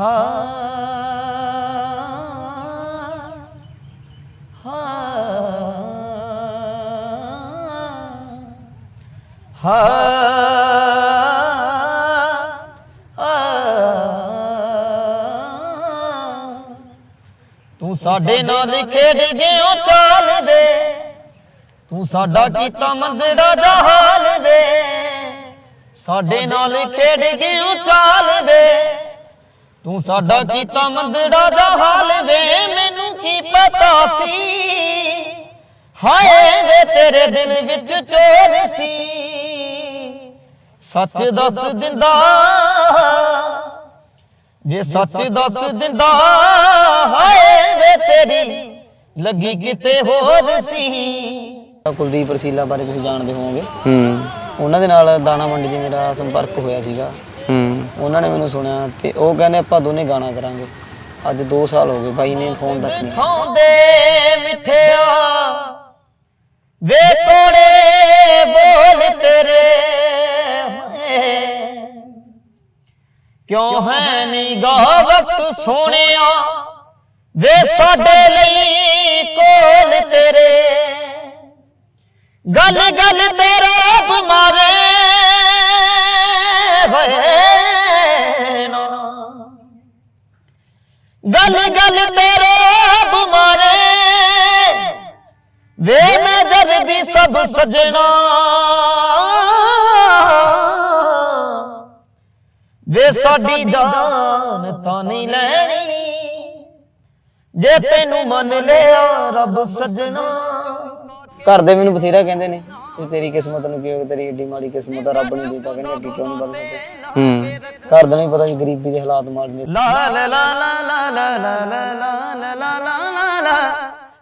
ਹਾ ਹਾ ਹਾ ਤੂੰ ਸਾਡੇ ਨਾਲ ਖੇਡ ਗਿਓ ਚਾਲ ਵੇ। ਤੂੰ ਸਾਡਾ ਕੀਤਾ ਮੰਦੜਾ ਦਾ ਹਾਲ ਵੇ। ਸਾਡੇ ਨਾਲ ਖੇਡ ਗਿਓ ਚਾਲ ਵੇ। ਤੂੰ ਸਾਡਾ ਕੀਤਾ ਮੰਦੜਾ ਦਾ ਹਾਲ ਵੇ ਮੈਨੂੰ ਕੀ ਪਤਾ ਸੀ? ਹਾਏ ਵੇ ਤੇਰੇ ਦਿਲ ਵਿੱਚ ਚੋਰ ਸੀ। ਸੱਚ ਦੱਸ ਦਿੰਦਾ ਵੇ ਸੱਚ ਦੱਸ ਦਿੰਦਾ ਹਾਏ ਵੇ ਤੇਰੀ ਲੱਗੀ ਕਿਤੇ ਹੋਰ ਸੀ। ਕੁਲਦੀਪ ਰਸੀਲਾ ਬਾਰੇ ਤੁਸੀਂ ਜਾਣਦੇ ਹੋਵੋਗੇ। ਹੂੰ। ਉਹਨਾਂ ਦੇ ਨਾਲ ਦਾਣਾ ਮੰਡੀ 'ਚ ਮੇਰਾ ਸੰਪਰਕ ਹੋਇਆ ਸੀਗਾ। ਹੂੰ। ਉਹਨਾਂ ਨੇ ਮੈਨੂੰ ਸੁਣਿਆ ਤੇ ਉਹ ਕਹਿੰਦੇ ਆਪਾਂ ਦੋਨੇ ਗਾਣਾ ਕਰਾਂਗੇ। ਅੱਜ 2 ਸਾਲ ਹੋ ਗਏ ਬਾਈ ਨੇ ਫੋਨ ਤੱਕ ਨਹੀਂ ਖਾਉਂਦੇ ਮਿੱਠਿਆ ਵੇ ਕੋੜੇ ਬੋਲ ਤੇਰੇ। ਕਿਉਂ ਹੈ ਨੀ ਗਾ ਵਕਤ ਸੋਹਣਿਆ ਵੇ ਸਾਡੇ ਲਈ ਕੋਲ ਤੇਰੇ। ਗੱਲ ਗੱਲ ਤੇਰਾ ਬਿਮਾਰੇ ਗੱਲ ਗੱਲ ਤੇਰੇ ਬਿਮਾਰੇ ਵੇ ਮੈਂ ਦਰਦੀ ਸਭ ਸਜਣਾ। ਵੇ ਸਾਡੀ ਜਾਨ ਤਾਂ ਨਹੀਂ ਲੈਣੀ। ਜੇ ਤੈਨੂੰ ਮੰਨ ਲਿਆ ਰੱਬ ਸਜਣਾ। ਘਰ ਦੇ ਮੈਨੂੰ ਬਥੇਰਾ ਕਹਿੰਦੇ ਨੇ ਕਿ ਤੇਰੀ ਕਿਸਮਤ ਨੂੰ ਕਿਉਂ ਤੇਰੀ ਏਡੀ ਮਾੜੀ ਕਿਸਮਤ ਆ ਰੱਬ ਨੇ ਦਿੱਤਾ ਕਹਿੰਦੇ ਅੱਗੇ ਕਿਉਂ ਨਹੀਂ ਵੱਧ ਸਕਦੇ ਹੂੰ ਘਰ ਦੇ ਨੂੰ ਪਤਾ ਵੀ ਗਰੀਬੀ ਦੇ ਹਾਲਾਤ ਮਾੜੇ ਨੇ ਲਾ ਲਾ ਲਾ ਲਾ ਲਾ ਲਾ ਲਾ ਲਾ ਲਾ ਲਾ ਲਾ ਲਾ ਲਾ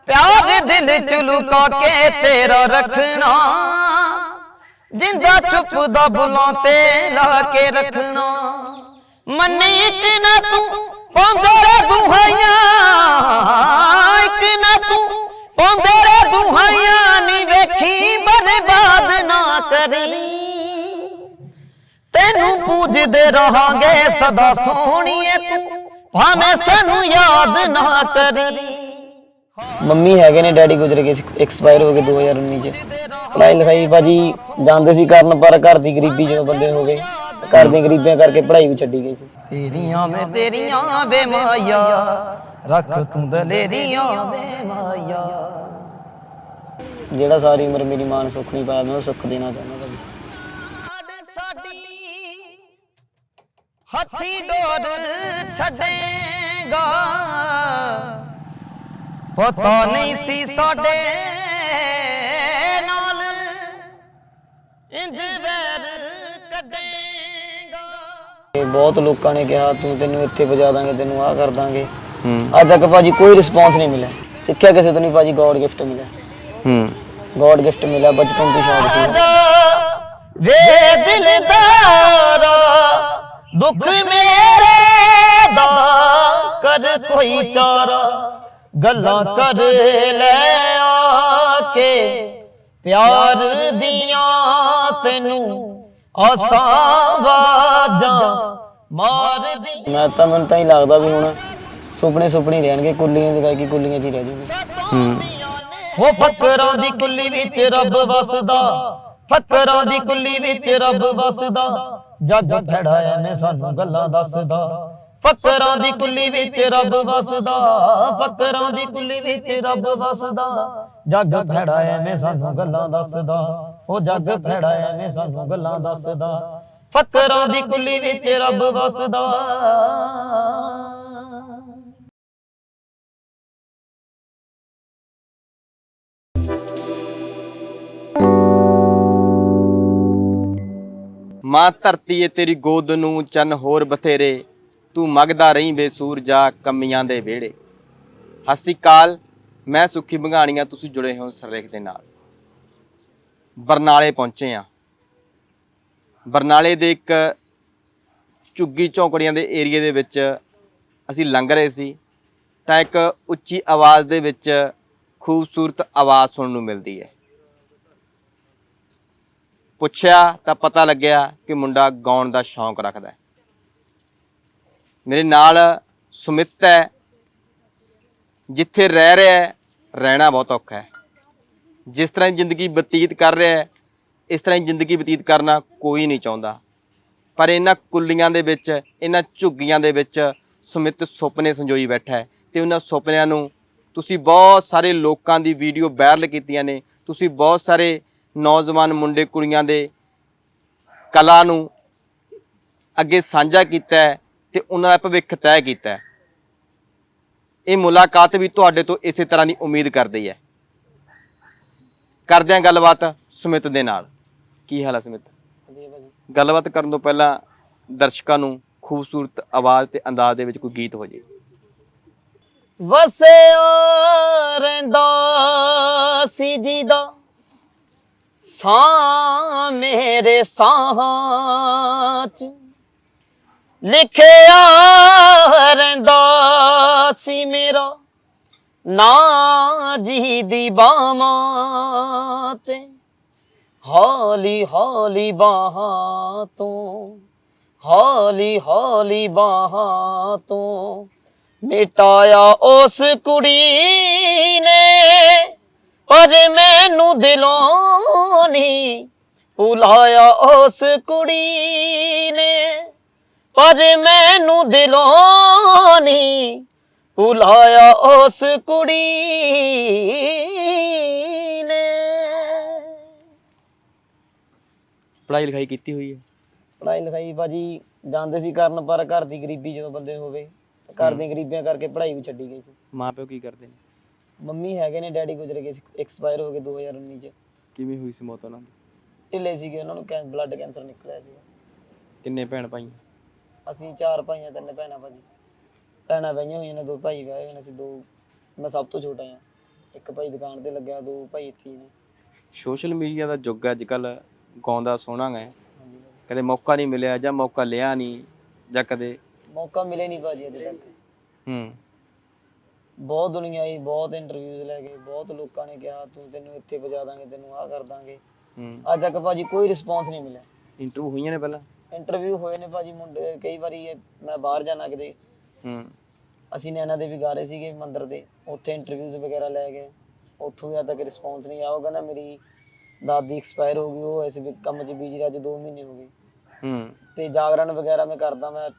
ਪਿਆਰ ਦਿਲ ਚ ਲੁਕਾ ਕੇ ਤੇਰਾ ਰੱਖਣਾ ਜਿੰਦਾ ਚੁੱਪ ਦਾ ਬੁਲਾਂ ਤੇ ਲਾ ਕੇ ਰੱਖਣਾ ਮੰਨੀ ਇੱਕ ਨਾ ਤੂੰ ਪਾਉਂਦੇ ਰੇ ਦੁਹਾਈਆਂ ਇੱਕ ਨਾ ਤੂੰ ਪਾਉਂਦੇ ਰੇ ਦੁਹਾਈਆਂ ਨੀ ਵੇਖੀ ਬਰਬਾਦ ਨਾ ਕਰੀ। ਤੈਨੂੰ ਪੂਜਦੇ ਰਹਾਂਗੇ ਸਦਾ ਸੋਹਣੀਏ ਤੂੰ ਭਾਵੇਂ ਸਾਨੂੰ ਯਾਦ ਨਾ ਕਰੀ। ਮੰਮੀ ਹੈਗੇ ਨੇ ਡੈਡੀ ਗੁਜ਼ਰ ਗਏ ਐਕਸਪਾਇਰ ਹੋ ਗਏ 2019 ਚ। ਪੜ੍ਹਾਈ ਲਿਖਾਈ ਬਾਜੀ ਜਾਂਦੇ ਸੀ ਕਰਨ ਪਰ ਘਰ ਦੀ ਗਰੀਬੀ ਜਦੋਂ ਬੰਦੇ ਹੋ ਗਏ ਘਰ ਦੀਆਂ ਗਰੀਬੀਆਂ ਕਰਕੇ ਪੜ੍ਹਾਈ ਵੀ ਛੱਡੀ ਗਈ ਸੀ। ਤੇਰੀਆਂ ਮੈਂ ਤੇਰੀਆਂ ਵੇ ਮਾਇਆ ਰੱਖ ਤੂੰ ਦਲੇਰੀਆਂ ਵੇ ਮਾਇਆ। ਜਿਹੜਾ ਸਾਰੀ ਉਮਰ ਮੇਰੀ ਮਾਂ ਨੇ ਸੁੱਖ ਨਹੀਂ ਪਾਇਆ ਮੈਂ ਉਹ ਸੁੱਖ ਦੇਣਾ ਚਾਹੁੰਦਾ ਭਾਜੀ। ਸਾਡੀ ਹੱਥੀ ਡੋਰ ਛੱਡੇਗਾ। ਪਤਾ ਨਹੀਂ ਸੀ ਸਾਡੇ ਨਾਲ ਇੰਜ ਵੈਰ ਕੱਢੇਗਾ। ਬਹੁਤ ਲੋਕਾਂ ਨੇ ਕਿਹਾ ਤੂੰ ਤੈਨੂੰ ਇੱਥੇ ਵਜਾ ਦਾਂਗੇ ਤੈਨੂੰ ਆਹ ਕਰ ਦਾਂਗੇ। ਹੂੰ। ਅੱਜ ਤੱਕ ਭਾਜੀ ਕੋਈ ਰਿਸਪੌਂਸ ਨਹੀਂ ਮਿਲਿਆ। ਸਿੱਖਿਆ ਕਿਸੇ ਤੋਂ ਨਹੀਂ ਭਾਜੀ ਗੋਡ ਗਿਫਟ ਮਿਲਿਆ। ਹੂੰ। ਗੋਡ ਗਿਫਟ ਮਿਲਿਆ ਬਚਪਨ ਤੋਂ ਸ਼ੌਕ ਸੀ। ਵੇ ਦਿਲਦਾਰਾ ਦੁੱਖ ਮੇਰੇ ਦਾ ਕਰ ਕੋਈ ਚਾਰਾ ਗੱਲਾਂ ਕਰ ਲੈ ਆ ਕੇ ਪਿਆਰ ਦੀਆਂ ਤੈਨੂੰ ਆਸਾਂ ਵਾਜਾਂ ਮਾਰਦੀ। ਮੈਂ ਤਾਂ ਮੈਨੂੰ ਤਾਂ ਹੀ ਲੱਗਦਾ ਵੀ ਹੁਣ ਸੁਪਨੇ ਸੁਪਨੇ ਹੀ ਰਹਿਣਗੇ ਕੁੱਲੀਆਂ ਦੀ ਗਾਇਕੀ ਕੁੱਲੀਆਂ 'ਚ ਹੀ ਰਹਿ ਜੂਗੀ। ਹੂੰ। ਹੋ ਫਕਰਾਂ ਦੀ ਕੁੱਲੀ ਵਿੱਚ ਰੱਬ ਵਸਦਾ, ਫਕਰਾਂ ਦੀ ਕੁੱਲੀ ਵਿੱਚ ਰੱਬ ਵਸਦਾ। ਜੱਗ ਫੜਾ ਐਵੇਂ ਸਾਨੂੰ ਗੱਲਾਂ ਦੱਸਦਾ। ਫਕਰਾਂ ਦੀ ਕੁੱਲੀ ਵਿੱਚ ਰੱਬ ਵਸਦਾ, ਫਕਰਾਂ ਦੀ ਕੁੱਲੀ ਵਿੱਚ ਰੱਬ ਵਸਦਾ। ਜੱਗ ਫੜਾ ਐਵੇਂ ਸਾਨੂੰ ਗੱਲਾਂ ਦੱਸਦਾ। ਉਹ ਜੱਗ ਫੜਾ ਐਵੇਂ ਸਾਨੂੰ ਗੱਲਾਂ ਦੱਸਦਾ। ਫਕਰਾਂ ਦੀ ਕੁੱਲੀ ਵਿੱਚ ਰੱਬ ਵਸਦਾ। ਮਾਂ ਧਰਤੀ ਏ ਤੇਰੀ ਗੋਦ ਨੂੰ ਚੰਨ ਹੋਰ ਬਥੇਰੇ। ਤੂੰ ਮਗਦਾ ਰਹੀਂ ਬੇਸੂਰਜਾ ਕਮੀਆਂ ਦੇ ਵਿਹੜੇ। ਹਸੀ ਕਾਲ, ਮੈਂ ਸੁਖੀ ਬੰਗਾਣੀਆਂ, ਤੁਸੀਂ ਜੁੜੇ ਹੋ ਸਰਲੇਖ ਦੇ ਨਾਲ। ਬਰਨਾਲੇ ਪਹੁੰਚੇ ਆ। ਬਰਨਾਲੇ ਦੇ ਇੱਕ ਝੁੱਗੀ ਝੌਂਕੜੀਆਂ ਦੇ ਏਰੀਏ ਦੇ ਵਿੱਚ ਅਸੀਂ ਲੰਘ ਰਹੇ ਸੀ। ਤਾਂ ਇੱਕ ਉੱਚੀ ਆਵਾਜ਼ ਦੇ ਵਿੱਚ ਖੂਬਸੂਰਤ ਆਵਾਜ਼ ਸੁਣਨ ਨੂੰ ਮਿਲਦੀ ਹੈ ਪੁੱਛਿਆ ਤਾਂ ਪਤਾ ਲੱਗਿਆ ਕਿ ਮੁੰਡਾ ਗਾਉਣ ਦਾ ਸ਼ੌਂਕ ਰੱਖਦਾ ਹੈ। ਮੇਰੇ ਨਾਲ ਸੁਮਿਤ ਹੈ, ਜਿੱਥੇ ਰਹਿ ਰਿਹਾ ਹੈ, ਰਹਿਣਾ ਬਹੁਤ ਔਖਾ ਹੈ। ਜਿਸ ਤਰ੍ਹਾਂ ਦੀ ਜ਼ਿੰਦਗੀ ਬਤੀਤ ਕਰ ਰਿਹਾ ਹੈ, ਇਸ ਤਰ੍ਹਾਂ ਦੀ ਜ਼ਿੰਦਗੀ ਬਤੀਤ ਕਰਨਾ ਕੋਈ ਨਹੀਂ ਚਾਹੁੰਦਾ। ਪਰ ਇਹਨਾਂ ਕੁੱਲੀਆਂ ਦੇ ਵਿੱਚ, ਇਹਨਾਂ ਝੁੱਗੀਆਂ ਦੇ ਵਿੱਚ ਸੁਮਿਤ ਸੁਪਨੇ ਸੰਜੋਈ ਬੈਠਾ ਹੈ ਤੇ ਉਹਨਾਂ ਸੁਪਨਿਆਂ ਨੂੰ ਤੁਸੀਂ ਬਹੁਤ ਸਾਰੇ ਲੋਕਾਂ ਦੀ ਵੀਡੀਓ ਵਾਇਰਲ ਕੀਤੀਆਂ ਨੇ, ਤੁਸੀਂ ਬਹੁਤ ਸਾਰੇ ਨੌਜਵਾਨ ਮੁੰਡੇ ਕੁੜੀਆਂ ਦੇ ਕਲਾ ਨੂੰ ਅੱਗੇ ਸਾਂਝਾ ਕੀਤਾ ਹੈ ਤੇ ਉਹਨਾਂ ਦਾ ਭਵਿੱਖ ਤੈਅ ਕੀਤਾ ਇਹ ਮੁਲਾਕਾਤ ਵੀ ਤੁਹਾਡੇ ਤੋਂ ਇਸੇ ਤਰ੍ਹਾਂ ਦੀ ਉਮੀਦ ਕਰਦੀ ਹੈ। ਕਰਦੇ ਹਾਂ ਗੱਲਬਾਤ ਸੁਮਿਤ ਦੇ ਨਾਲ। ਕੀ ਹਾਲ ਹੈ ਸੁਮਿਤ? ਗੱਲਬਾਤ ਕਰਨ ਤੋਂ ਪਹਿਲਾਂ ਦਰਸ਼ਕਾਂ ਨੂੰ ਖੂਬਸੂਰਤ ਆਵਾਜ਼ ਤੇ ਅੰਦਾਜ਼ ਦੇ ਵਿੱਚ ਕੋਈ ਗੀਤ ਹੋ ਜੇ। ਵਸਿਆ ਰਹਿੰਦਾ ਸੀ ਜੀ ਦਾ ਸਾਹ ਮੇਰੇ ਸਾਹਾਂ ਚ। ਲਿਖਿਆ ਰਹਿੰਦਾ ਸੀ ਮੇਰਾ ਨਾ ਜੀ ਦੀ ਬਾਹਾਂ ਤੇ। ਹੌਲੀ ਹੌਲੀ ਬਾਹਾਂ ਤੋਂ, ਹੌਲੀ ਹੌਲੀ ਬਾਹਾਂ ਤੋਂ ਮਿਟਾਇਆ ਉਸ ਕੁੜੀ ਨੇ। ਪਰ ਮੈਨੂੰ ਦਿਲੋਂ ਨਹੀਂ ਭੁਲਾਇਆ ਉਸ ਕੁੜੀ ਨੇ। ਪਰ ਮੈਨੂੰ ਦਿਲੋਂ ਨਹੀਂ ਭੁਲਾਇਆ ਉਸ ਕੁੜੀ ਨੇ। ਪੜ੍ਹਾਈ ਲਿਖਾਈ ਕੀਤੀ ਹੋਈ ਹੈ? ਪੜਾਈ ਲਿਖਾਈ ਬਾਜੀ ਜਾਂਦੇ ਸੀ ਕਰਨ ਪਰ ਘਰ ਦੀ ਗਰੀਬੀ ਜਦੋਂ ਬੰਦੇ ਨੂੰ ਹੋਵੇ ਘਰ ਦੀਆਂ ਗਰੀਬੀਆਂ ਕਰਕੇ ਪੜਾਈ ਵੀ ਛੱਡੀ ਗਈ ਸੀ। ਮਾਂ ਪਿਓ ਕੀ ਕਰਦੇ ਨੇ? ਮੰਮੀ ਹੈਗੇ ਨੇ ਡੈਡੀ ਗੁਜ਼ਰ ਗਏ ਸੀ ਐਕਸਪਾਇਰ ਹੋ ਗਏ 2019 ਚ। ਕਿਵੇਂ ਹੋਈ ਸੀ ਮੌਤ ਉਹਨਾਂ ਦੀ? ਢਿੱਲੇ ਸੀਗੇ ਉਹਨਾਂ ਨੂੰ ਕੈਂ ਬਲੱਡ ਕੈਂਸਰ ਨਿਕਲਿਆ ਸੀ ਕਿੰਨੇ ਭੈਣ ਭਾਈ? ਅਸੀਂ ਚਾਰ ਭਾਈਆਂ ਤਿੰਨ ਭੈਣਾਂ ਭਾਜੀ। ਭੈਣਾਂ ਵਿਆਹੀਆਂ ਹੋਈਆਂ ਨੇ ਦੋ ਭਾਈ ਵਿਆਹੇ ਹੋਏ ਨੇ ਅਸੀਂ ਦੋ ਮੈਂ ਸਭ ਤੋਂ ਛੋਟਾ ਹਾਂ। ਇੱਕ ਭਾਈ ਦੁਕਾਨ ਤੇ ਲੱਗਿਆ ਦੋ ਭਾਈ ਇੱਥੇ ਹੀ ਨੇ। ਸੋਸ਼ਲ ਮੀਡੀਆ ਦਾ ਯੁੱਗ ਅੱਜ ਕੱਲ ਗਾਉਂਦਾ ਸੋਹਣਾ ਹੈ ਹਾਂਜੀ ਭਾਜੀ। ਕਦੇ ਮੌਕਾ ਨਹੀਂ ਮਿਲਿਆ ਜਾਂ ਮੌਕਾ ਲਿਆ ਨਹੀਂ ਜਾਂ ਕਦੇ ਮੌਕਾ ਮਿਲੇ ਨਹੀਂ ਭਾਜੀ ਅਜੇ ਤੱਕ। ਹੂੰ। ਬਹੁਤ ਦੁਨੀਆ ਆਈ ਬਹੁਤ ਇੰਟਰਵਿਊਜ਼ ਲੈ ਗਏ ਬਹੁਤ ਲੋਕਾਂ ਨੇ ਕਿਹਾ ਤੂੰ ਤੈਨੂੰ ਇੱਥੇ ਪਹੁੰਚਾ ਦਾਂਗੇ ਤੈਨੂੰ ਆਹ ਕਰ ਦਾਂਗੇ। ਹੂੰ। ਅੱਜ ਤੱਕ ਭਾਜੀ ਕੋਈ ਰਿਸਪੌਂਸ ਨਹੀਂ ਮਿਲਿਆ। ਇੰਟਰਵਿਊ ਹੋਈਆਂ ਨੇ ਪਹਿਲਾਂ? ਇੰਟਰਵਿਊ ਹੋਏ ਨੇ ਭਾਜੀ ਮੁੰਡੇ ਕਈ ਵਾਰੀ ਇਹ- ਮੈਂ ਬਾਹਰ ਜਾਣਾ ਕਿਤੇ। ਹੂੰ। ਅਸੀਂ ਨੈਣਾ ਦੇ ਵੀ ਗਾ ਰਹੇ ਸੀਗੇ ਮੰਦਿਰ ਦੇ ਉੱਥੇ ਇੰਟਰਵਿਊਜ਼ ਵਗੈਰਾ ਲੈ ਗਏ। ਉੱਥੋਂ ਵੀ ਅੱਜ ਤੱਕ ਰਿਸਪੌਂਸ ਨਹੀਂ ਆਇਆ ਉਹ ਕਹਿੰਦਾ ਮੇਰੀ ਦਾਦੀ ਐਕਸਪਾਇਰ ਹੋ ਗਈ ਉਹ ਇਸ ਵੀ ਕੰਮ 'ਚ ਬੀਜੀ ਅੱਜ 2 ਮਹੀਨੇ ਹੋ ਗਏ। ਹੂੰ। ਤੇ ਜਾਗਰਣ ਵਗੈਰਾ ਮੈਂ ਕਰਦਾ ਮੈਂ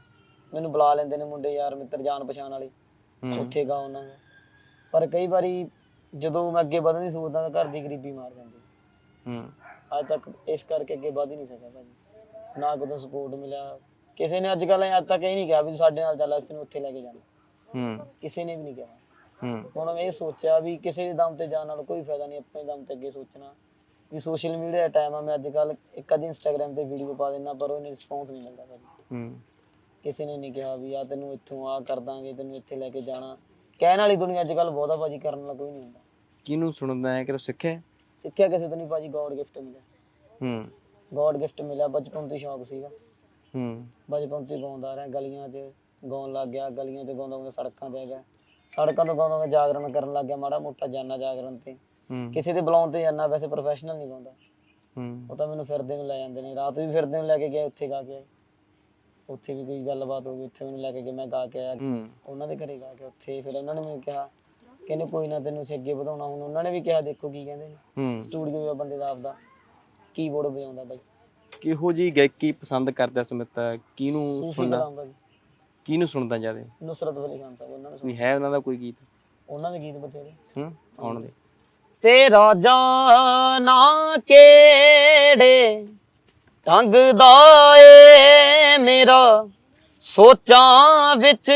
ਮੈਨੂੰ ਬੁਲਾ ਲੈਂਦੇ ਨੇ ਮੁੰਡੇ ਯਾਰ ਮਿੱਤਰ ਜਾਣ ਪਛਾਣ ਵਾਲੇ। ਉੱਥੇ ਗਾ ਉਹਨਾਂ ਨੂੰ। ਪਰ ਕਈ ਵਾਰੀ ਜਦੋਂ ਮੈਂ ਅੱਗੇ ਵਧਣ ਦੀ ਸੋਚਦਾ ਤਾਂ ਘਰ ਦੀ ਗਰੀਬੀ ਮਾਰ ਜਾਂਦੀ ਹੂੰ। ਅੱਜ ਤੱਕ ਇਸ ਕਰਕੇ ਅੱਗੇ ਵਧ ਹੀ ਨਹੀਂ ਸਕਿਆ ਭਾਜੀ। ਨਾ ਕਦੋਂ ਸਪੋਰਟ ਮਿਲਿਆ। ਕਿਸੇ ਨੇ ਅੱਜ ਕੱਲ੍ਹ ਅੱਜ ਤੱਕ ਇਹ ਨਹੀਂ ਕਿਹਾ ਵੀ ਤੂੰ ਸਾਡੇ ਨਾਲ ਚੱਲ ਅਸੀਂ ਤੈਨੂੰ ਉੱਥੇ ਲੈ ਕੇ ਜਾਣਾ। ਹੂੰ। ਕਿਸੇ ਨੇ ਵੀ ਨਹੀਂ ਕਿਹਾ। ਹੂੰ। ਹੁਣ ਮੈਂ ਇਹ ਸੋਚਿਆ ਵੀ ਕਿਸੇ ਦੇ ਦਮ ਤੇ ਜਾਣ ਨਾਲ ਕੋਈ ਫਾਇਦਾ ਨਹੀਂ ਆਪਣੇ ਦਮ ਤੇ ਅੱਗੇ ਸੋਚਣਾ। ਵੀ ਸੋਸ਼ਲ ਮੀਡੀਆ ਦਾ ਟਾਈਮ ਆ ਮੈਂ ਅੱਜ ਕੱਲ ਇੱਕ ਅੱਧੀ ਇੰਸਟਾਗ੍ਰam ਤੇ ਵੀਡੀਓ ਪਾ ਦਿੰਦਾ ਪਰ ਉਹਨੇ ਰਿਸਪੌਂਸ ਨਹੀਂ ਮਿਲਦਾ ਭਾਜੀ। ਹੂੰ। ਕਿਸੇ ਨੇ ਨਹੀਂ ਕਿਹਾ ਵੀ ਆ ਤੈਨੂੰ ਇੱਥੋਂ ਆ ਕਰ ਦਾਂਗੇ ਤੈਨੂੰ ਇੱਥੇ ਲੈ ਕੇ ਜਾਣਾ। ਕਹਿਣ ਵਾਲੀ ਦੁਨੀਆ ਅੱਜ ਕੱਲ ਬਹੁਤਾ ਭਾਜੀ ਕਰਨ ਵਾਲਾ ਕੋਈ ਨਹੀਂ ਹੁੰਦਾ। ਕਿਹਨੂੰ ਸੁਣਦਾ ਹੈ? ਕਿ ਤੂੰ ਸਿੱਖਿਆ ਸਿੱਖਿਆ ਕਿਸੇ ਤੋਂ ਨਹੀਂ ਭਾਜੀ ਗੋਡ ਗਿਫਟ ਮਿਲਿਆ। ਹੂੰ। ਗੋਡ ਗਿਫਟ ਮਿਲਿਆ ਬਚਪਨ ਤੋਂ ਹੀ ਸ਼ੌਕ ਸੀਗਾ। ਹੂੰ। ਬਚਪਨ ਤੋਂ ਹੀ ਗਾਉਂਦਾ ਰਿਹਾ ਗਲੀਆਂ 'ਚ ਗਾਉਣ ਲੱਗ ਗਿਆ ਗਲੀਆਂ 'ਚ ਗਾਉਂਦਾ ਗਾਉਂਦਾ ਸੜਕਾਂ ਤੇ ਹੈਗਾ ਸੜਕਾਂ ਤੋਂ ਗਾਉਂਦਾ ਗਾਉਂਦਾ ਜਾਗਰਣ ਕਰਨ ਲੱਗ ਗਿਆ ਮਾੜਾ ਮੋਟਾ ਜਾਨਾ ਜਾਗਰਣ ਤੇ। ਕਿਸੇ ਦੇ ਬੁਲਾਉਣ ਤੇ ਜਾਨਾ ਵੈਸੇ ਪ੍ਰੋਫੈਸ਼ਨਲ ਨਹੀਂ ਗਾਉਂਦਾ। ਹੂੰ। ਉਹ ਤਾਂ ਮੈਨੂੰ ਫਿਰਦੇ ਨੂੰ ਲੈ ਜਾਂਦੇ ਨੇ ਰਾਤ ਵੀ ਫਿਰਦੇ ਨੂੰ ਲੈ ਕੇ ਗਿਆ ਉੱਥੇ ਗਾ ਕੇ ਆਏ। ਉੱਥੇ ਵੀ ਕੋਈ ਗੱਲਬਾਤ ਹੋ ਗਈ ਉੱਥੇ ਮੈਨੂੰ ਲੈ ਕੇ ਗਏ ਮੈਂ ਗਾ ਕੇ ਆਇਆ। ਹੂੰ। ਉਹਨਾਂ ਦੇ ਘਰੇ ਗਾ ਕੇ ਉੱਥੇ ਫਿਰ ਉਹਨਾਂ ਨੇ ਮੈਨੂੰ ਕਿਹਾ ਕਹਿੰਦੇ ਕੋਈ ਨਾ ਤੈਨੂੰ ਅਸੀਂ ਅੱਗੇ ਵਧਾਉਣਾ ਹੁਣ ਉਹਨਾਂ ਨੇ ਵੀ ਕਿਹਾ ਦੇਖੋ ਕੀ ਕਹਿੰਦੇ ਨੇ। ਹੂੰ। ਸਟੂਡੀਓ ਆ ਬੰਦੇ ਦਾ ਆਪਦਾ ਕੀਬੋਰਡ ਵਜਾਉਂਦਾ ਬਾਈ। ਕਿਹੋ ਜੀ ਗਾਇਕੀ ਪਸੰਦ ਕਰਦਾ ਸੁਮਿਤ? ਕਿਹਨੂੰ ਸੂਫੀ ਸੁਣਦਾ ਕਲਾਮ ਬਾਈ। ਕਿਹਨੂੰ ਸੁਣਦਾ ਜ਼ਿਆਦਾ? ਨੁਸਰਤ ਅਲੀ ਖਾਨ ਸਾਹਿਬ ਉਹਨਾਂ ਨੇ ਕੋਈ ਹੈ ਉਹਨਾਂ ਦਾ ਕੋਈ ਗੀਤ? ਉਹਨਾਂ ਦੇ ਗੀਤ ਬਥੇਰੇ। ਹੂੰ ਆਉਣ ਦੇ। ਤੇਰਾ ਜਾਨਾ ਕਿਹੜੇ ਢੰਗ ਦਾ ਏ ਮੇਰਾ, ਸੋਚਾਂ ਵਿੱਚ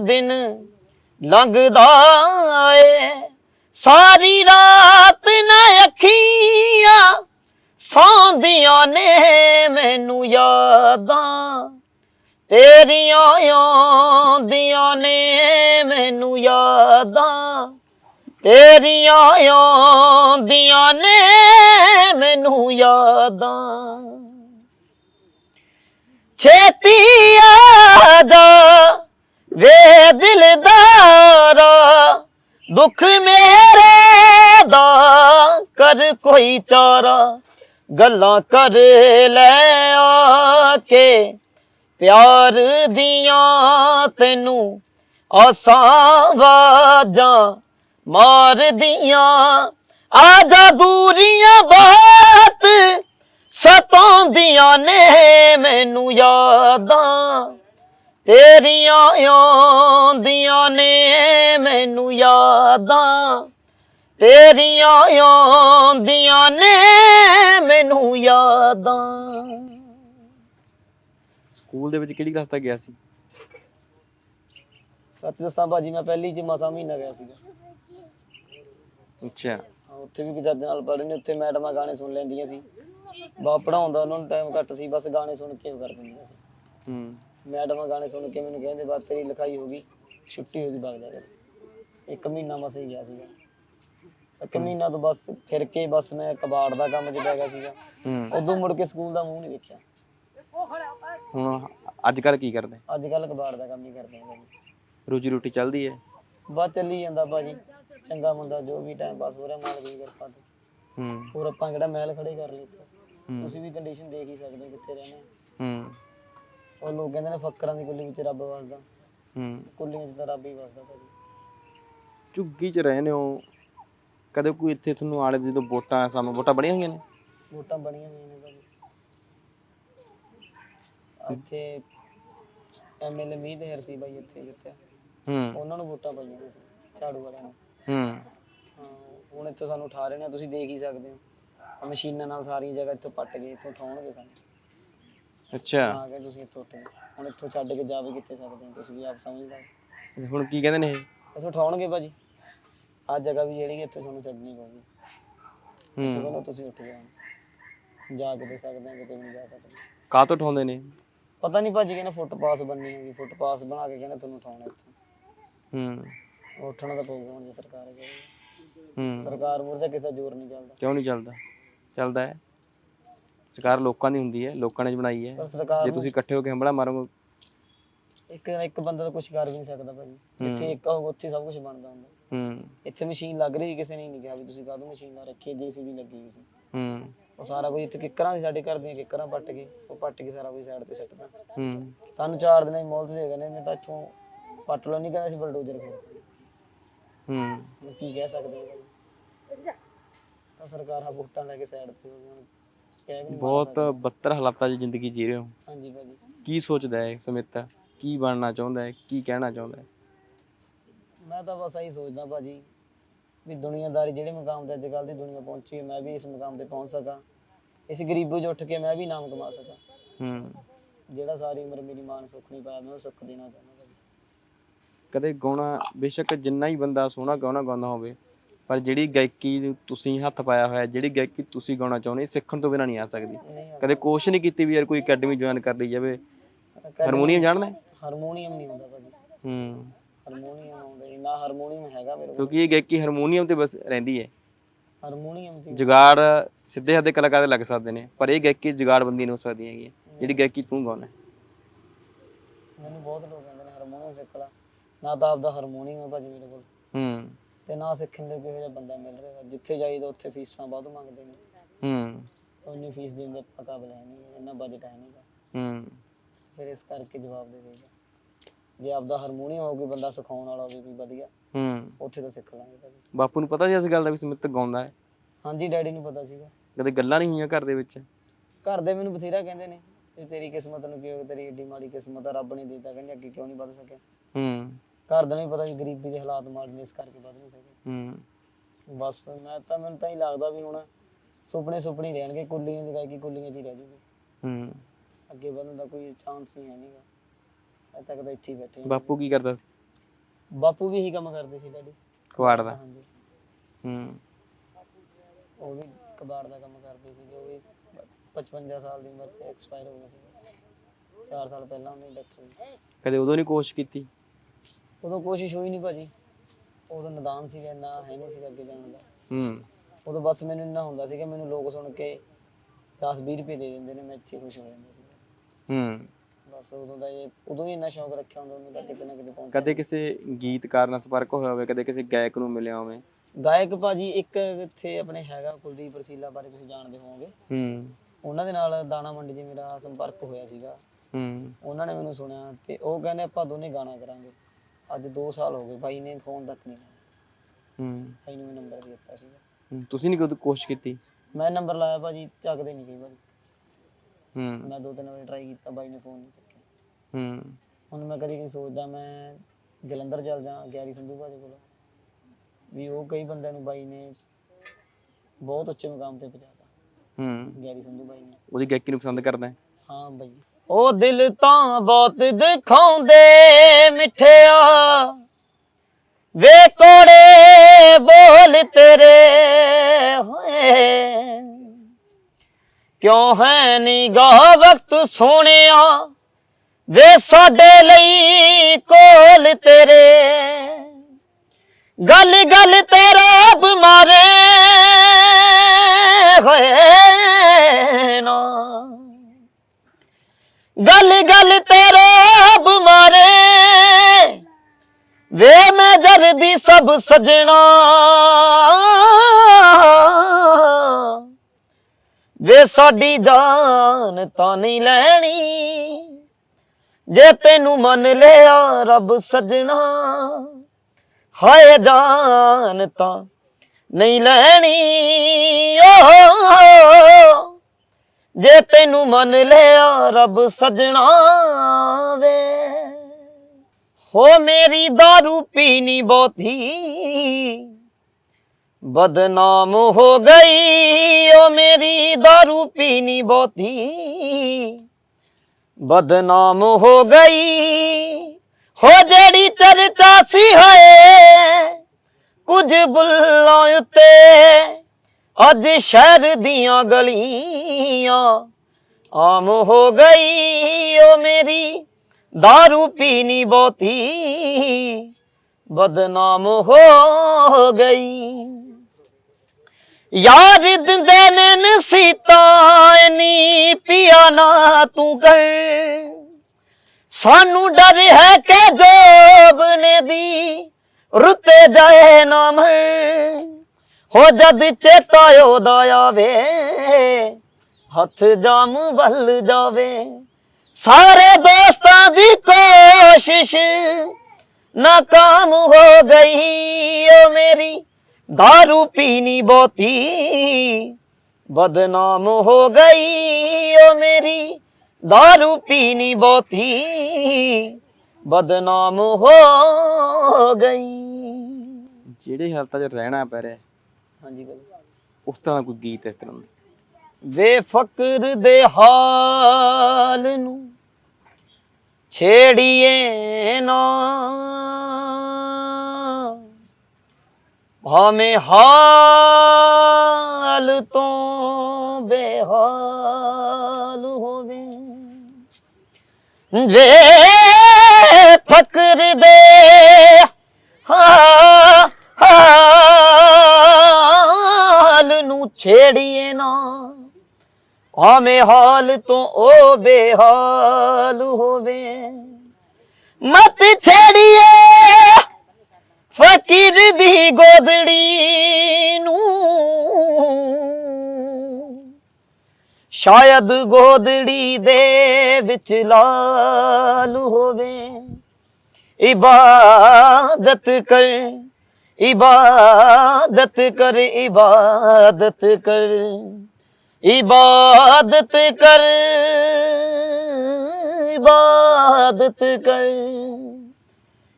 ਦਿਨ ਲੰਘਦਾ ਏ। ਸਾਰੀ ਰਾਤ ਨਾ ਅੱਖੀਆਂ ਸੌਂਦੀਆਂ ਨੇ ਮੈਨੂੰ ਯਾਦਾਂ। ਤੇਰੀਆਂ ਆਉਂਦੀਆਂ ਨੇ ਮੈਨੂੰ ਯਾਦਾਂ। ਤੇਰੀਆਂ ਆਉਂਦੀਆਂ ਨੇ ਮੈਨੂੰ ਯਾਦਾਂ। ਛੇਤੀ ਆ ਜਾ ਵੇ ਦਿਲਦਾਰਾ, ਦੁੱਖ ਮੇਰੇ ਦਾ, ਕਰ ਕੋਈ ਚਾਰਾ, ਗੱਲਾਂ ਕਰ ਲੈ ਆ ਕੇ ਪਿਆਰ ਦੀਆਂ ਤੈਨੂੰ ਆਸਾਂ ਵਾਜਾਂ ਮਾਰਦੀਆਂ, ਆ ਜਾ ਦੂਰੀਆਂ ਬਾਤ ਸਤਾਉਂਦੀਆਂ ਨੇ ਮੈਨੂੰ ਯਾਦਾਂ ਤੇਰੀਆਂ ਆਉਂਦੀਆਂ ਨੇ ਮੈਨੂੰ ਯਾਦਾਂ ਤੇਰੀਆਂ ਆਉਂਦੀਆਂ ਨੇ ਮੈਨੂੰ ਯਾਦਾਂ। ਸਕੂਲ ਦੇ ਵਿੱਚ ਕਿਹੜੀ ਕਲਾਸ ਤੱਕ ਗਿਆ ਸੀ? ਸੱਚ ਦੱਸਾਂ ਭਾਜੀ ਮੈਂ ਪਹਿਲੀ ਚ ਮਸਾ ਮਹੀਨਾ ਗਿਆ ਸੀਗਾ। ਅੱਛਾ। ਹਾਂ, ਉੱਥੇ ਵੀ ਜੱਜ ਨਾਲ ਪੜ੍ਹੇ ਨੇ ਉੱਥੇ ਮੈਡਮਾਂ ਗਾਣੇ ਸੁਣ ਲੈਂਦੀਆਂ ਸੀ। ਬਾ ਪੜਾਉਂਦਾ ਉਹਨਾਂ ਨੂੰ ਟਾਈਮ ਘੱਟ ਸੀ ਬਸ ਗਾਣੇ ਸੁਣ ਕੇ ਉਹ ਕਰ ਦਿੰਦੀਆਂ ਸੀ। ਹੂੰ। ਮੈਡਮਾਂ ਗਾਣੇ ਸੁਣ ਕੇ ਮੈਨੂੰ ਕਹਿੰਦੇ ਬਾਅਦ ਤੇਰੀ ਲਿਖਾਈ ਹੋ ਗਈ ਛੁੱਟੀ ਹੋ ਗਈ ਵਗ ਜਾ ਕਰ ਇੱਕ ਮਹੀਨਾ ਮਸੇ ਹੀ ਗਿਆ ਸੀਗਾ। ਇੱਕ ਮਹੀਨਾ ਤੋਂ ਬਸ ਫਿਰ ਕੇ ਬਸ ਮੈਂ ਕਬਾੜ ਦਾ ਕੰਮ 'ਚ ਪੈ ਗਿਆ ਸੀਗਾ। ਹੂੰ। ਉਦੋਂ ਮੁੜ ਕੇ ਸਕੂਲ ਦਾ ਮੂੰਹ ਨਹੀਂ ਦੇਖਿਆ ਹੁਣ ਅੱਜ ਕੱਲ ਕੀ ਕਰਦੇ? ਅੱਜ ਕੱਲ ਕਬਾੜ ਦਾ ਕੰਮ ਹੀ ਕਰਦੇ ਹਾਂ ਭਾਜੀ। ਰੋਜੀ ਰੋਟੀ ਚੱਲਦੀ ਹੈ? ਬਸ ਚੱਲੀ ਜਾਂਦਾ ਭਾਜੀ। ਚੰਗਾ ਬੰਦਾ ਜੋ ਵੀ ਟਾਈਮ ਪਾਸ ਹੋ ਰਿਹਾ ਮਾਲਕ ਦੀ ਕਿਰਪਾ ਤੇ। ਹੂੰ। ਹੋਰ ਆਪਾਂ ਕਿਹੜਾ ਮਹਿਲ ਖੜੇ ਕਰ ਲਏ ਇੱਥੇ? ਤੁਸੀਂ ਵੀ ਕੰਡੀਸ਼ਨ ਦੇਖ ਹੀ ਸਕਦੇ ਹੋ ਕਿੱਥੇ ਰਹਿਣਾ ਹੂੰ। ਉਹ ਲੋਕ ਕਹਿੰਦੇ ਨੇ ਫੱਕਰਾਂ ਦੀ ਕੁੱਲੀ ਵਿੱਚ ਰੱਬ ਵਸਦਾ। ਹੂੰ। ਕੁੱਲੀਆਂ 'ਚ ਤਾਂ ਰੱਬ ਹੀ ਵਸਦਾ ਭਾਜੀ। ਝੁੱਗੀ 'ਚ ਰਹੇ ਨੇ ਹੋ। ਕਦੇ ਕੋਈ ਇੱਥੇ ਤੁਹਾਨੂੰ ਆਲੇ ਜਦੋਂ ਵੋਟਾਂ ਸਾਹਮਣੇ ਵੋਟਾਂ ਬਣੀਆਂ ਹੋਈਆਂ ਨੇ? ਵੋਟਾਂ ਬਣੀਆਂ ਹੋਈਆਂ ਨੇ ਭਾਜੀ। ਇੱਥੇ ਐਮਐਲਏ ਮੀਤ ਹੈਰ ਸੀ ਬਾਈ ਇੱਥੇ ਜਿੱਥੇ। ਹੂੰ। ਉਹਨਾਂ ਨੂੰ ਵੋਟਾਂ ਪਾਈਆਂ ਨੇ ਸੀ ਝਾੜੂ ਵਾਲਿਆਂ ਨੂੰ। ਹੂੰ। ਹਾਂ ਹੁਣ ਇੱਥੋਂ ਸਾਨੂੰ ਉਠਾ ਰਹੇ ਨੇ ਤੁਸੀਂ ਦੇਖ ਹੀ ਸਕਦੇ ਹੋ। ਆਹ ਮਸ਼ੀਨਾਂ ਨਾਲ ਸਾਰੀਆਂ ਜਗ੍ਹਾ ਇੱਥੋਂ ਪੱਟ ਗਏ ਇੱਥੋਂ ਉਠਾਉਣਗੇ ਸਾਨੂੰ। ਅੱਛਾ। ਆ ਕੇ ਤੁਸੀਂ ਇੱਥੋਂ ਗਏ ਹੁਣ ਇੱਥੋਂ ਛੱਡ ਕੇ ਜਾ ਵੀ ਕਿੱਥੇ ਸਕਦੇ ਹੋ ਤੁਸੀਂ ਵੀ ਆਪ ਸਮਝਦਾ ਤੇ ਹੁਣ ਕੀ ਕਹਿੰਦੇ ਨੇ ਇਹ? ਬਸ ਉਠਾਉਣਗੇ ਭਾਜੀ। ਆਹ ਜਗ੍ਹਾ ਵੀ ਜਿਹੜੀ ਇੱਥੇ ਸਾਨੂੰ ਛੱਡਣੀ ਪਊਗੀ। ਇੱਥੇ ਹੂੰ ਕੋਲੋਂ ਤੁਸੀਂ ਉੱਠ ਜਾਓ। ਜਾ ਕੇ ਦੇ ਸਕਦੇ ਹੋ ਕਿਤੇ ਵੀ ਨਹੀਂ ਜਾ ਸਕਦੇ। ਕਾਹ ਤੋਂ ਉਠਾਉਂਦੇ ਨੇ? ਪਤਾ ਨਹੀਂ ਭਾਜੀ ਕਹਿੰਦੇ ਫੁੱਟਪਾਸ ਬੰਨੀ ਹੈਗੀ ਫੁੱਟਪਾਸ ਬਣਾ ਕੇ ਕਹਿੰਦੇ ਤੁਹਾਨੂੰ ਉਠਾਉਣਾ ਇੱਥੋਂ। ਹੂੰ। ਉੱਠਣਾ ਤਾਂ ਪਊਗਾ ਹੁਣ ਜੇ ਸਰਕਾਰ ਕਹੇ ਹੂੰ। ਸਰਕਾਰ ਮੁਰਦਾ ਕਿਸੇ ਦਾ ਜ਼ੋਰ ਨਹੀਂ ਚੱਲਦਾ। ਕਿਉਂ ਨਹੀਂ ਚੱਲਦਾ? ਚੱਲਦਾ ਹੈ। ਸਰਕਾਰ ਲੋਕਾਂ ਦੀ ਹੁੰਦੀ ਹੈ ਲੋਕਾਂ ਨੇ ਬਣਾਈ ਹੈ। ਪਰ ਸਰਕਾਰ ਜੇ ਨੂੰ ਤੁਸੀਂ ਇਕੱਠੇ ਹੋ ਕੇ ਹੰਬੜਾ ਮਾਰੋਗੇ। ਇੱਕ ਇੱਕ ਬੰਦਾ ਤਾਂ ਕੁਝ ਕਰ ਵੀ ਨਹੀਂ ਸਕਦਾ ਭਾਜੀ। ਜਿੱਥੇ ਇੱਕ ਹੋਊਗਾ ਉੱਥੇ ਸਭ ਕੁਝ ਬਣਦਾ ਹੁੰਦਾ। ਹੂੰ। ਇੱਥੇ ਮਸ਼ੀਨ ਲੱਗ ਰਹੀ ਕਿਸੇ ਨੇ ਨਹੀਂ ਕਿਹਾ ਵੀ ਤੁਸੀਂ ਕਾਹਦੋਂ ਮਸ਼ੀਨ ਲਾ ਰੱਖੀ ਜੀਸੀਬੀ ਲੱਗੀ ਹੋਈ ਸੀ। ਹੂੰ। ਉਹ ਸਾਰਾ ਕੁਝ ਇੱਥੇ ਕਿੱਕਰਾਂ ਸੀ ਸਾਡੇ ਘਰ ਦੀਆਂ ਕਿੱਕਰਾਂ ਪੱਟ ਗਏ ਉਹ ਪੱਟ ਕੇ ਸਾਰਾ ਕੁਝ ਸਾਈਡ ਤੇ ਸੱਟਦਾ। ਹੂੰ। ਸਾਨੂੰ ਚਾਰ ਦਿਨਾਂ ਦੀ ਮੌਲਤ ਸੀ ਕਹਿੰਦੇ ਨੇ ਤਾਂ ਇੱਥੋਂ ਪੱਟ ਲੋ ਨਹੀਂ ਕਹਿੰਦਾ ਸੀ ਬਲਡੋਜ਼ਰ ਕੋਲ ਹੂੰ। ਕੀ ਕਹਿ ਸਕਦੇ। ਹਾਂ ਭਾਜੀ? ਤਾਂ ਸਰਕਾਰਾਂ ਵੋਟਾਂ ਲੈ ਕੇ ਸਾਈਡ ਤੇ ਹੋ ਗਈਆਂ ਹੁਣ ਕਹਿ ਵੀ ਨਹੀਂ ਬਹੁਤ ਬੱਤਰ ਹਾਲਾਤਾਂ 'ਚ ਜ਼ਿੰਦਗੀ ਜੀ ਰਹੇ ਹੋ। ਹਾਂਜੀ ਭਾਜੀ। ਕੀ ਸੋਚਦਾ ਹੈ ਸੁਮਿਤ ਕੀ ਬਣਨਾ ਚਾਹੁੰਦਾ ਹੈ? ਕੀ ਕਹਿਣਾ ਚਾਹੁੰਦਾ ਹੈ? ਮੈਂ ਤਾਂ ਬਸ ਇਹੀ ਸੋਚਦਾ ਭਾਜੀ ਵੀ ਦੁਨੀਆਦਾਰੀ ਜਿਹੜੇ ਮੁਕਾਮ ਤੇ ਅੱਜ ਕੱਲ੍ਹ ਦੀ ਦੁਨੀਆ ਪਹੁੰਚੀ ਹੈ ਮੈਂ ਵੀ ਇਸ ਮੁਕਾਮ ਤੇ ਪਹੁੰਚ ਸਕਾਂ। ਇਸ ਗਰੀਬੀ 'ਚ ਉੱਠ ਕੇ ਮੈਂ ਵੀ ਨਾਮ ਕਮਾ ਸਕਾਂ। ਹੂੰ। ਜਿਹੜਾ ਸਾਰੀ ਉਮਰ ਮੇਰੀ ਮਾਂ ਨੇ ਸੁੱਖ ਨਹੀਂ ਪਾਇਆ ਮੈਂ ਉਹ ਸੁੱਖ ਦੇਣਾ ਚਾਹੁੰਦਾ ਭਾਜੀ। ਕਦੇ ਗਾਉਣਾ ਬੇਸ਼ੱਕ ਜਿੰਨਾ ਹੀ ਬੰਦਾ ਸੋਹਣਾ ਗਾਉਣਾ ਗਾਉਂਦਾ ਹੋਵੇ ਪਰ ਜਿਹੜੀ ਗਾਇਕੀ ਨੂੰ ਤੁਸੀਂ ਹੱਥ ਪਾਇਆ ਹੋਇਆ ਜਿਹੜੀ ਗਾਇਕੀ ਤੁਸੀਂ ਗਾਉਣਾ ਚਾਹੁੰਦੇ ਸਿੱਖਣ ਤੋਂ ਬਿਨਾਂ ਨਹੀਂ ਆ ਸਕਦੀ। ਨਹੀਂ ਕਦੇ ਕੋਸ਼ਿਸ਼ ਨਹੀਂ ਕੀਤੀ ਵੀ ਯਾਰ ਕੋਈ ਅਕੈਡਮੀ ਜੁਆਇਨ ਕਰ ਲਈ ਜਾਵੇ। ਹਾਰਮੋਨੀਅਮ ਜਾਣਦਾ ਹੈ? ਹਾਰਮੋਨੀਅਮ ਨਹੀਂ ਹੁੰਦਾ ਭਾਜੀ। ਹੂੰ। ਹਾਰਮੋਨੀਅਮ ਆਉਂਦਾ ਨਹੀਂ ਨਾ ਹਾਰਮੋਨੀਅਮ ਹੈਗਾ ਮੇਰੇ ਕੋਲ। ਕਿਉਂਕਿ ਇਹ ਗਾਇਕੀ ਹਾਰਮੋਨੀਅਮ ਤੇ ਬਸ ਰਹਿੰਦੀ ਹੈ। ਹਾਰਮੋਨੀਅਮ ਦੀ ਜੁਗਾੜ ਸਿੱਧੇ ਸਾਦੇ ਕਲਾਕਾਰ ਦੇ ਲੱਗ ਸਕਦੇ ਨੇ ਪਰ ਇਹ ਗਾਇਕੀ ਜੁਗਾੜ ਬੰਦੀ ਨਹੀਂ ਹੋ ਸਕਦੀ ਹੈਗੀ ਜਿਹੜੀ ਗਾਇਕੀ ਤੂੰ ਗਾਉਣਾ ਹੈ। ਮੈਨੂੰ ਬਹੁਤ ਲੋਕ ਕਹਿੰਦੇ ਨੇ ਹਾਰਮੋਨੀਅਮ ਸਿੱਖ ਲੈ। ਨਾ ਤਾਂ ਆਪਦਾ ਹਾਰਮੋਨੀਅਮ ਹੈ ਭਾਜੀ ਮੇਰੇ ਕੋਲ। ਹੂੰ। ਤੇ ਨਾ ਸਿੱਖਣ ਦੇ ਕੋਈ ਜਿਹਾ ਬੰਦਾ ਮਿਲ ਰਿਹਾ। ਜਿੱਥੇ ਜਾਈਦਾ ਉੱਥੇ ਫੀਸਾਂ ਵੱਧ ਮੰਗਦੇ ਨੇ। ਹੂੰ। ਉਨੀ ਫੀਸ ਦੇਣ ਦਾ ਮੁਕਾਬਲਾ ਹੈ ਨਹੀਂ ਇੰਨਾ ਬਜਟ ਹੈ ਨਹੀਂਗਾ ਹੂੰ। ਫਿਰ ਇਸ ਕਰਕੇ ਜਵਾਬ ਦੇ ਦੇਗਾ ਜੇ ਆਪਦਾ ਹਾਰਮੋਨੀਅਮ ਹੋ ਕੋਈ ਬੰਦਾ ਸਿਖਾਉਣ ਵਾਲਾ ਹੋਵੇ ਕੋਈ ਵਧੀਆ। ਹੂੰ। ਉੱਥੇ ਤਾਂ ਸਿੱਖ ਲਾਂਗੇ ਭਾਜੀ। ਬਾਪੂ ਨੂੰ ਪਤਾ ਸੀ ਇਸ ਗੱਲ ਦਾ ਵੀ ਸੁਮਿਤ ਗਾਉਂਦਾ ਹੈ? ਹਾਂਜੀ ਡੈਡੀ ਨੂੰ ਪਤਾ ਸੀਗਾ। ਕਦੇ ਗੱਲਾਂ ਨਹੀਂ ਹੋਈਆਂ ਘਰ ਦੇ ਵਿੱਚ? ਘਰ ਦੇ ਮੈਨੂੰ ਬਥੇਰਾ ਕਹਿੰਦੇ ਨੇ ਤੇਰੀ ਕਿਸਮਤ ਨੂੰ ਕਿਉਂ ਤੇਰੀ ਏਡੀ ਮਾੜੀ ਕਿਸਮਤ ਆ ਰੱਬ ਨੇ ਦਿੱਤਾ। ਕਹਿੰਦੇ ਅੱਗੇ ਕਿਉਂ ਨਹੀਂ ਵੱਧ ਸਕਿਆ? ਹੂੰ। ਘਰ ਦੇ ਨੂੰ ਵੀ ਪਤਾ ਵੀ ਗਰੀਬੀ ਦੇ ਹਾਲਾਤ ਮਾੜੇ ਨੇ ਇਸ ਕਰਕੇ ਵੱਧ ਨਹੀਂ ਸਕੇ ਹੂੰ। ਬਸ ਮੈਂ ਤਾਂ ਮੈਨੂੰ ਤਾਂ ਹੀ ਲੱਗਦਾ ਵੀ ਹੁਣ ਸੁਪਨੇ ਸੁਪਨੇ ਹੀ ਰਹਿਣਗੇ ਕੁੱਲੀਆਂ ਦੀ ਗਾਇਕੀ ਕੁੱਲੀਆਂ 'ਚ ਹੀ ਰਹਿ ਜੂਗੀ। ਹੂੰ। ਅੱਗੇ ਵਧਣ ਦਾ ਕੋਈ ਚਾਂਸ ਹੀ ਹੈ ਨਹੀਂਗਾ ਅਜੇ ਤੱਕ ਤਾਂ ਇੱਥੇ ਹੀ ਬੈਠੇ ਹਾਂ। ਬਾਪੂ ਕੀ ਕਰਦਾ ਸੀ? ਬਾਪੂ ਵੀ ਇਹੀ ਕੰਮ ਕਰਦੇ ਸੀ ਡੈਡੀ। ਕੁਆੜ ਦਾ? ਹਾਂਜੀ। ਹੂੰ। ਉਹ ਵੀ ਕਬਾੜ ਦਾ ਕੰਮ ਕਰਦੇ ਸੀ ਉਹ ਵੀ 55 ਸਾਲ ਦੀ ਉਮਰ ਤੇ ਐਕਸਪਾਇਰ ਹੋ ਗਿਆ ਸੀ 4 ਸਾਲ ਪਹਿਲਾਂ ਉਹਨੇ ਡੈਥ ਹੋਈ। ਕਦੇ ਉਦੋਂ ਨਹੀਂ ਕੋਸ਼ਿਸ਼ ਕੀਤੀ? ਉਦੋਂ ਕੋਸ਼ਿਸ਼ ਹੋਈ ਨਹੀਂ ਭਾਜੀ। ਉਦੋਂ ਨਦਾਨ ਸੀਗਾ ਇੰਨਾ ਹੈ ਨਹੀਂ ਸੀਗਾ ਅੱਗੇ ਜਾਣ ਦਾ। ਹੂੰ। ਉਦੋਂ ਬਸ ਮੈਨੂੰ ਇੰਨਾ ਹੁੰਦਾ ਸੀਗਾ ਮੈਨੂੰ ਲੋਕ ਸੁਣ ਕੇ 10 20 ਰੁਪਏ ਦੇ ਦਿੰਦੇ ਨੇ ਮੈਂ ਇੱਥੇ ਖੁਸ਼ ਹੋ ਜਾਂਦਾ ਸੀ ਹੂੰ। ਬਸ ਉਦੋਂ ਦਾ ਇਹ ਉਦੋਂ ਹੀ ਇੰਨਾ ਸ਼ੌਂਕ ਰੱਖਿਆ ਹੁੰਦਾ ਉਹਨੂੰ ਤਾਂ ਕਿਤੇ ਨਾ ਕਿਤੇ ਪਹੁੰਚ ਕਦੇ ਕਿਸੇ ਗੀਤਕਾਰ ਨਾਲ ਸੰਪਰਕ ਹੋਇਆ ਹੋਵੇ ਕਦੇ ਕਿਸੇ ਗਾਇਕ ਨੂੰ ਮਿਲਿਆ ਹੋਵੇ? ਗਾਇਕ ਭਾਜੀ ਇੱਕ ਇੱਥੇ ਆਪਣੇ ਹੈਗਾ ਕੁਲਦੀਪ ਰਸੀਲਾ ਬਾਰੇ ਤੁਸੀਂ ਜਾਣਦੇ ਹੋਵੋਗੇ। ਹੂੰ। ਉਹਨਾਂ ਦੇ ਨਾਲ ਦਾਣਾ ਮੰਡੀ 'ਚ ਮੇਰਾ ਸੰਪਰਕ ਹੋਇਆ ਸੀਗਾ। ਹੂੰ। ਉਹਨਾਂ ਨੇ ਮੈਨੂੰ ਸੁਣਿਆ ਤੇ ਉਹ ਕਹਿੰਦੇ ਆਪਾਂ ਦੋਨੇ ਗਾਣਾ ਕਰਾਂਗੇ। ਅੱਜ 2 ਸਾਲ ਹੋ ਗਏ ਬਾਈ ਨੇ ਫੋਨ ਤੱਕ ਨਹੀਂ ਲਾਇਆ। ਹੂੰ। ਬਾਈ ਨੂੰ ਮੈਂ ਨੰਬਰ ਵੀ ਦਿੱਤਾ ਸੀ ਹੂੰ। ਤੁਸੀਂ ਨਹੀਂ ਕਦੇ ਕੋਸ਼ਿਸ਼ ਕੀਤੀ? ਮੈਂ ਨੰਬਰ ਲਾਇਆ ਭਾਜੀ ਚੱਕਦੇ ਨਹੀਂ ਕਈ ਵਾਰੀ। ਹੂੰ। ਮੈਂ ਦੋ ਤਿੰਨ ਵਾਰੀ ਟਰਾਈ ਕੀਤਾ ਬਾਈ ਨੇ ਫੋਨ ਨਹੀਂ ਚੱਕਿਆ। ਹੂੰ। ਹੁਣ ਮੈਂ ਕਦੀ ਕਦੀ ਸੋਚਦਾ ਮੈਂ ਜਲੰਧਰ ਚੱਲ ਜਾ ਗੈਰੀ ਸੰਧੂ ਭਾਜੀ ਕੋਲ। ਵੀ ਉਹ ਕਈ ਬੰਦਿਆਂ ਨੂੰ ਬਾਈ ਨੇ ਬਹੁਤ ਉੱਚੇ ਮੁਕਾਮ ਤੇ ਪਹੁੰਚਾਤਾ ਹੂੰ। ਗੈਰੀ ਸੰਧੂ ਬਾਈ ਨੇ। ਉਹਦੀ ਗਾਇਕੀ ਨੂੰ ਪਸੰਦ ਕਰਦਾ ਹੈ? ਹਾਂ ਬਾਈ। ਉਹ ਦਿਲ ਤਾਂ ਬਹੁਤ ਦਿਖਾਉਂਦੇ ਮਿੱਠਿਆ। ਵੇ ਕੋੜੇ, ਬੋਲ ਤੇਰੇ ਹੋਏ। ਕਿਉਂ ਹੈ ਨਿਗਾਹ ਵਕਤ ਸੋਹਣਿਆ? ਵੇ ਸਾਡੇ ਲਈ ਕੋਲ ਤੇਰੇ। ਗੱਲ ਗੱਲ ਤੇਰਾ ਜਰਦੀ ਸਜਣਾ। ਵੇ ਸਾਡੀ ਜਾਨ ਤਾਂ ਨਹੀਂ ਲੈਣੀ। ਜੇ ਤੈਨੂੰ ਮੰਨ ਲਿਆ ਰੱਬ ਸਜਣਾ, ਹਾਏ ਜਾਨ ਤਾਂ ਨਹੀਂ ਲੈਣੀ। ਓ ਜੇ ਤੈਨੂੰ ਮੰਨ ਲਿਆ ਰੱਬ ਸਜਣਾ ਵੇ ਹੋ ਮੇਰੀ दारू ਪੀਣੀ ਬਹੁਤੀ ਬਦਨਾਮ ਹੋ ਗਈ ਓ ਮੇਰੀ दारू ਪੀਣੀ ਬਹੁਤੀ ਬਦਨਾਮ ਹੋ ਗਈ ਹੋ ਜਿਹੜੀ ਚਰਚਾ ਸੀ ਹੋਏ ਕੁਝ ਬੁੱਲਾਂ ਉੱਤੇ ਅੱਜ ਸ਼ਹਿਰ ਦੀਆਂ ਗਲੀਆਂ ਆਮ ਹੋ ਗਈ ਓ ਮੇਰੀ दारू ਪੀਣੀ ਬਹੁਤੀ ਬਦਨਾਮ ਹੋ ਗਈ ਯਾਰ ਦਿੰਦੇ ਨੇ ਨਸੀਤਾਂ ਨੀ ਪਿਆ ਨਾ ਤੂੰ ਕਰ ਸਾਨੂੰ ਡਰ ਹੈ ਕਿ ਜੋਬ ਨੇ ਦੀ ਰੁੱਤੇ ਜਾਏ ਨਾ ਮਰ ਹੋ ਜਦ ਚੇਤਾ ਉਹਦਾ ਆਵੇ ਹੱਥ ਜਾਮ ਵੱਲ ਜਾਵੇ ਸਾਰੇ ਦੋਸਤਾਂ ਦੀ ਕੋਸ਼ਿਸ਼ ਨਾਕਾਮ ਹੋ ਗਈ ਓ ਮੇਰੀ दारू ਪੀਣੀ ਬਹੁਤੀ ਬਦਨਾਮ ਹੋ ਗਈ ਓ ਮੇਰੀ दारू ਪੀਣੀ ਬਹੁਤੀ ਬਦਨਾਮ ਹੋ ਗਈ ਜਿਹੜੇ ਹਾਲਤਾਂ 'ਚ ਰਹਿਣਾ ਪੈ ਰਿਹਾ ਹੈ, ਹਾਂਜੀ ਭਾਈ ਉਸ ਤਰ੍ਹਾਂ ਦਾ ਕੋਈ ਗੀਤ ਇਸ ਤਰ੍ਹਾਂ ਦਾ ਵੇ ਫਕਰ ਦੇ ਹਾਲ ਨੂੰ ਛੇੜੀਏ ਨਾ। ਭਾਵੇਂ ਹਾਲ ਤੋਂ ਬੇਹਾਲ ਹੋਵੇ। ਵੇ ਫਕਰ ਦੇ ਹਾਲ ਨੂੰ ਛੇੜੀਏ ਨਾ। ਭਾਵੇਂ ਹਾਲ ਤੋਂ ਉਹ ਬੇਹਾਲ ਹੋਵੇ। ਮਤ ਛੇੜੀਏ ਫਕੀਰ ਦੀ ਗੋਦੜੀ ਨੂੰ। ਸ਼ਾਇਦ ਗੋਦੜੀ ਦੇ ਵਿੱਚ ਲਾਲ ਹੋਵੇ। ਇਬਾਦਤ ਕਰ ਇਬਾਦਤ ਕਰ ਇਬਾਦਤ ਕਰ। ਇਬਾਦਤ ਕਰ ਇਬਾਦਤ ਕਰ।